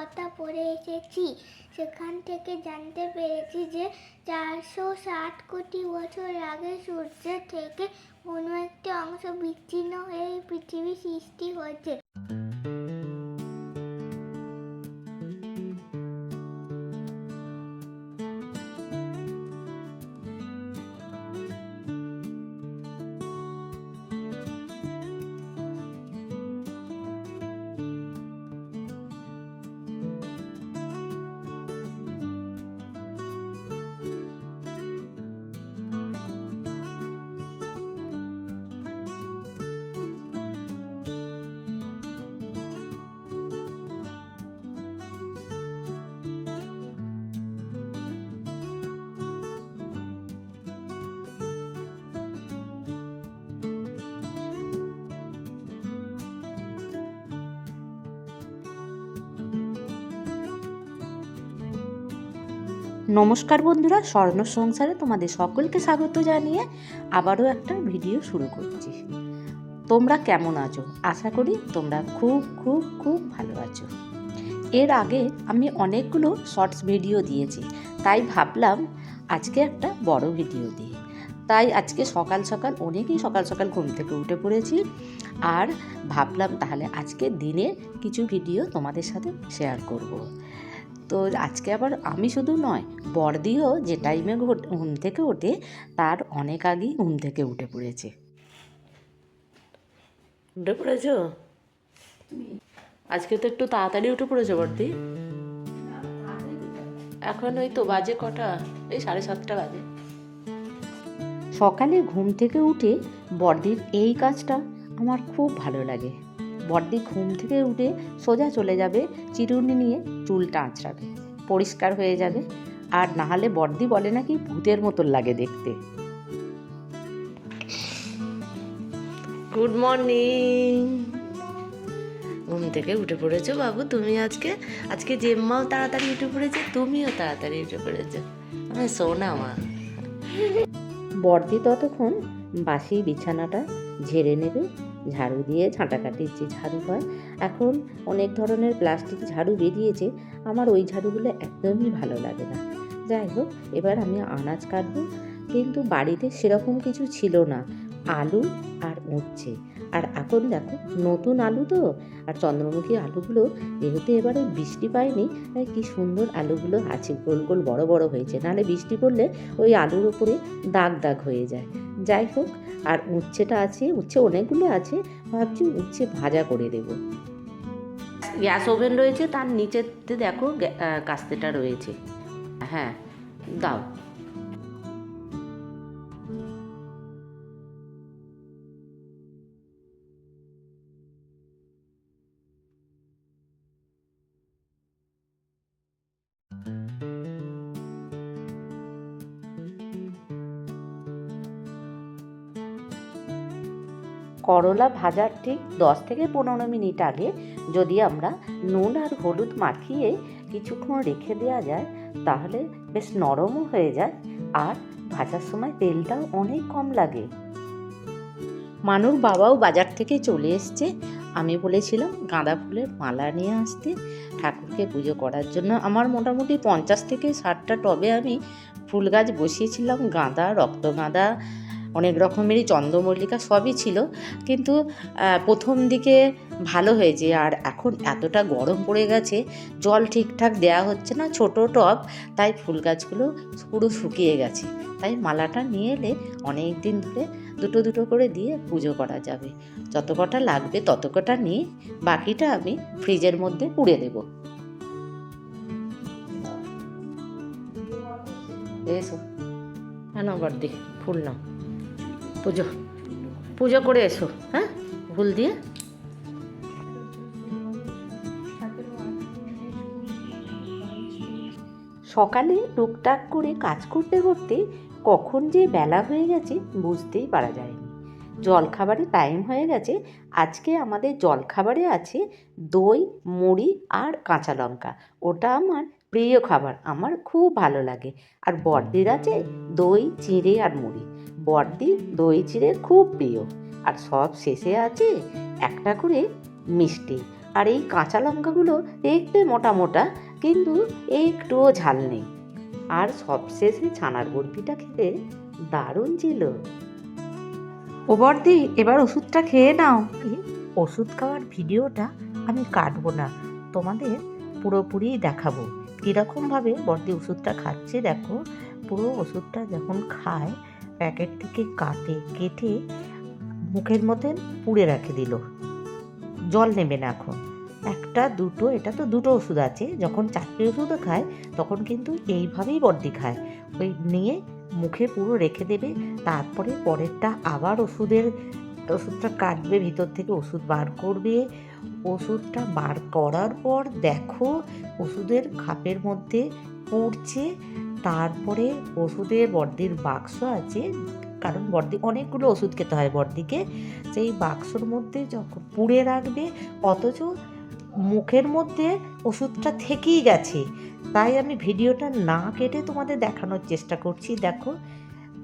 কথা পড়ে এসেছি। সেখান থেকে জানতে পেরেছি যে চারশো ষাট কোটি বছর আগে সূর্যের থেকে কোনো একটি অংশ বিচ্ছিন্ন হয়ে পৃথিবী সৃষ্টি হয়েছে। নমস্কার বন্ধুরা, স্বর্ণ সংসারে তোমাদের সকলকে স্বাগত জানিয়ে আবারও একটা ভিডিও শুরু করছি। তোমরা কেমন আছো? আশা করি তোমরা খুব খুব খুব ভালো আছো। এর আগে আমি অনেকগুলো শর্টস ভিডিও দিয়েছি, তাই ভাবলাম আজকে একটা বড় ভিডিও দিই। তাই আজকে সকাল সকাল, অনেকই সকাল সকাল ঘুম থেকে উঠে পড়েছি আর ভাবলাম তাহলে আজকে দিনে কিছু ভিডিও তোমাদের সাথে শেয়ার করব। তো আজকে আবার আমি শুধু নয় বর্দিও যে টাইমে ঘুম থেকে ওঠে তার অনেক আগেই ঘুম থেকে উঠে পড়েছে। উঠে পড়েছো? আজকে তো একটু তাড়াতাড়ি উঠে পড়েছো বর্দি এখন ওই তো বাজে কটা এই সাড়ে সাতটা বাজে। সকালে ঘুম থেকে উঠে বর্দির এই কাজটা আমার খুব ভালো লাগে। বর্দি ঘুম থেকে উঠে সোজা চলে যাবে চিরুনি নিয়ে চুলটা আঁচড়াবে। পরিষ্কার হয়ে যাবে। আর না হলে বর্দি বলে নাকি ভূতের মতন লাগে দেখতে। গুড মর্নিং ঘুম থেকে উঠে পড়েছো বাবু তুমি আজকে আজকে জেম্মাও তাড়াতাড়ি উঠে পড়েছে তুমিও তাড়াতাড়ি উঠে পড়েছো। আমি সোনা মা। বর্দি ততক্ষণ বাসি বিছানাটা ঝেড়ে নেবে ঝাড়ু দিয়ে ঝাঁটাকাটির যে ঝাড়ু হয়, এখন অনেক ধরনের প্লাস্টিক ঝাড়ু বেরিয়েছে, আমার ওই ঝাড়ুগুলো একদমই ভালো লাগে না। যাই হোক, এবার আমি আনাজ কাটবো, কিন্তু বাড়িতে সেরকম কিছু ছিল না, আলু আর উচ্ছে। আর এখন দেখো, নতুন আলু তো, আর চন্দ্রমুখী আলুগুলো যেহেতু এবারে বৃষ্টি পায়নি, তাই কি সুন্দর আলুগুলো আছে, গোল গোল বড় বড় হয়েছে, নাহলে বৃষ্টি পড়লে ওই আলুর ওপরে দাগ দাগ হয়ে যায়। যাই হোক, আর উচ্ছেটা আছে, উচ্ছে অনেকগুলো আছে, ভাবছি উচ্ছে ভাজা করে দেব। গ্যাস ওভেন রয়েছে, তার নিচেতে দেখো কাস্তেটা রয়েছে। হ্যাঁ দাও। করলা ভাজার ঠিক দশ থেকে পনেরো মিনিট আগে যদি আমরা নুন আর হলুদ মাখিয়ে কিছুক্ষণ রেখে দেওয়া যায়, তাহলে বেশ নরমও হয়ে যায় আর ভাজার সময় তেলটাও অনেক কম লাগে। মানুর বাবাও বাজার থেকে চলে এসছে। আমি বলেছিলাম, গাঁদা ফুলের মালা নিয়ে আসতে। ঠাকুরকে পুজো করার জন্য আমার মোটামুটি পঞ্চাশ থেকে ষাটটা টবে আমি ফুল গাছ বসিয়েছিলাম, গাঁদা রক্তগাঁদা অনেক রকমেরই চন্দ্রমল্লিকা সবই ছিল, কিন্তু প্রথম দিকে ভালো হয়েছে। আর এখন এতটা গরম পড়ে গেছে, জল ঠিকঠাক দেওয়া হচ্ছে না, ছোট টব, তাই ফুল গাছগুলো পুরো শুকিয়ে গেছে। তাই মালাটা নিয়ে এলে অনেক দিন ধরে দুটো দুটো করে দিয়ে পুজো করা যাবে। যত কটা লাগবে তত কটা নিয়ে বাকিটা আমি ফ্রিজের মধ্যে পুড়ে দেব। এসো। হ্যাঁ নাও বর্দি ফুল নাও। পুজো। পুজো করে এসো হ্যাঁ? ফুল দিয়ে। সকালে টুকটাক করে কাজ করতে করতে কখন যে বেলা হয়ে গেছে বুঝতেই পারা যায়নি। জলখাবারে টাইম হয়ে গেছে। আজকে আমাদের জলখাবারে আছে দই, মুড়ি আর কাঁচা লঙ্কা। ওটা আমার প্রিয় খাবার, আমার খুব ভালো লাগে। আর বর্দির আছে দই, চিঁড়ে আর মুড়ি। বর্দি দই চিড়ে খুব প্রিয়। আর সব শেষে আছে একটা করে মিষ্টি। আর এই কাঁচা লঙ্কাগুলো দেখতে মোটা মোটা, কিন্তু একটুও ঝাল নেই। আর সবশেষে ছানার বরফিটা খেতে দারুণ ছিল। ও বর্দি, এবার ওষুধটা খেয়ে নাও। ওষুধ খাওয়ার ভিডিওটা আমি কাটবো না, তোমাদের পুরোপুরি দেখাবো। কীরকমভাবে বর্দি ওষুধটা খাচ্ছে, দেখো। পুরো ওষুধটা যখন খায় প্যাকেট থেকে কাটে কেটে মুখের মতন পুড়ে রেখে দিল। জল নেবে না এখন। একটা, দুটো, এটা তো দুটো ওষুধ আছে। যখন চারটে ওষুধও খায়, তখন কিন্তু এইভাবেই বর্দি খায়। ওই নিয়ে মুখে পুরো রেখে দেবে। তারপরে পরেরটা আবার ওষুধের, ওষুধটা কাটবে, ভিতর থেকে ওষুধ বার করবে। ওষুধটা বার করার পর দেখো, ওষুধের খাপের মধ্যে পড়ছে। তারপরে ওষুধের বর্দির বাক্স আছে, কারণ বর্দি অনেকগুলো ওষুধ খেতে হয় বর্দিকে। সেই বাক্সর মধ্যে যখন পুড়ে রাখবে, অথচ মুখের মধ্যে ওষুধটা থেকেই গেছে। তাই আমি ভিডিওটা না কেটে তোমাদের দেখানোর চেষ্টা করছি। দেখো,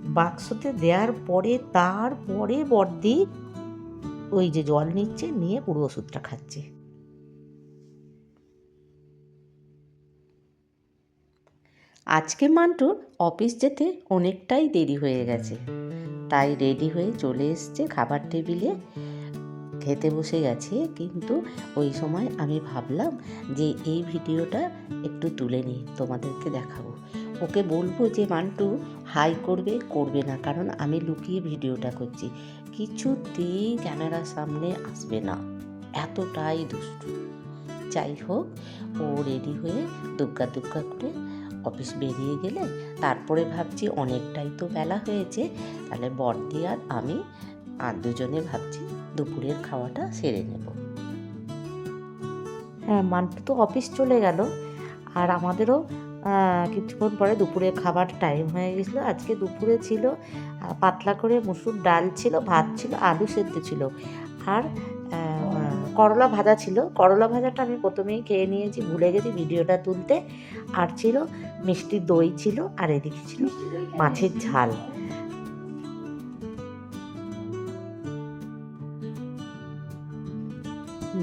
বাক্সতে দেওয়ার পরে, তারপরে বর্দি ওই যে জল নিচ্ছে, নিয়ে পুরো ওষুধটা খাচ্ছে। আজকে মান্টুর অফিস যেতে অনেকটাই দেরি হয়ে গেছে। তাই রেডি হয়ে চলে এসছে খাবার টেবিলে। খেতে বসে গেছে, কিন্তু ওই সময় আমি ভাবলাম যে এই ভিডিওটা একটু তুলে নিই, তোমাদেরকে দেখাবো। ওকে বলব যে মান্টু হাই করবে করবে না, কারণ আমি লুকিয়ে ভিডিওটা করছি। কিছুতেই ক্যামেরার সামনে আসবে না। এতটাই দুষ্টু। যাই হোক, ও রেডি হয়ে দুগ্গা দুগ্গা করে অফিস বেরিয়ে গেলে তারপরে ভাবছি অনেকটাই তো বেলা হয়েছে, তাহলে বর্দি আর আমি আর দুজনে ভাবছি দুপুরের খাওয়াটা সেরে নেব। হ্যাঁ মান্টু তো অফিস চলে গেল। আর আমাদেরও কিছুক্ষণ পরে দুপুরের খাবার টাইম হয়ে গেছিল। আজকে দুপুরে ছিল পাতলা করে মুসুর ডাল ছিল, ভাত ছিল, আলু সেদ্ধ ছিল। আর করলা ভাজা ছিল। করলা ভাজাটা আমি প্রথমেই খেয়ে নিয়েছি, ভুলে গেছি ভিডিওটা তুলতে। আর ছিল মিষ্টি দই ছিল আর এদিকে ছিল মাছের ঝাল।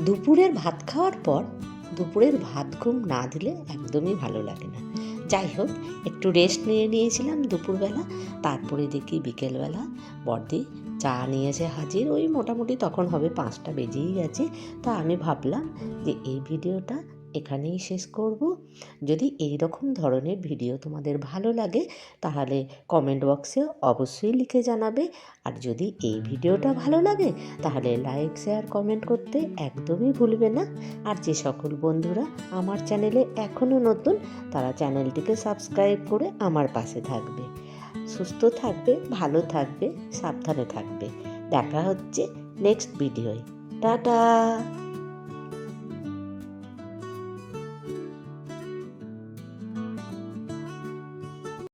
দুপুরের ভাত খাওয়ার পর দুপুরের ভাত ঘুম না দিলে একদমই ভালো লাগে না। যাই হোক, একটু রেস্ট নিয়ে নিয়েছিলাম দুপুরবেলা। তারপরে দেখি বিকেলবেলা বর্দি চা নিয়েছে হাজির। ওই মোটামুটি তখন হবে পাঁচটা বেজেই গেছে। তা আমি ভাবলাম যে এই ভিডিওটা এখানেই শেষ করব। যদি এই রকম ধরনের ভিডিও তোমাদের ভালো লাগে, তাহলে কমেন্ট বক্সে অবশ্যই লিখে জানাবে। আর যদি এই ভিডিওটা ভালো লাগে, তাহলে লাইক শেয়ার কমেন্ট করতে একদমই ভুলবে না। আর যে সকল বন্ধুরা আমার চ্যানেলে এখনও নতুন, তারা চ্যানেলটিকে সাবস্ক্রাইব করে আমার পাশে থাকবে। সুস্থ থাকবে ভালো থাকবে সাবধানে থাকবে। দেখা হচ্ছে নেক্সট ভিডিওয় টাটা!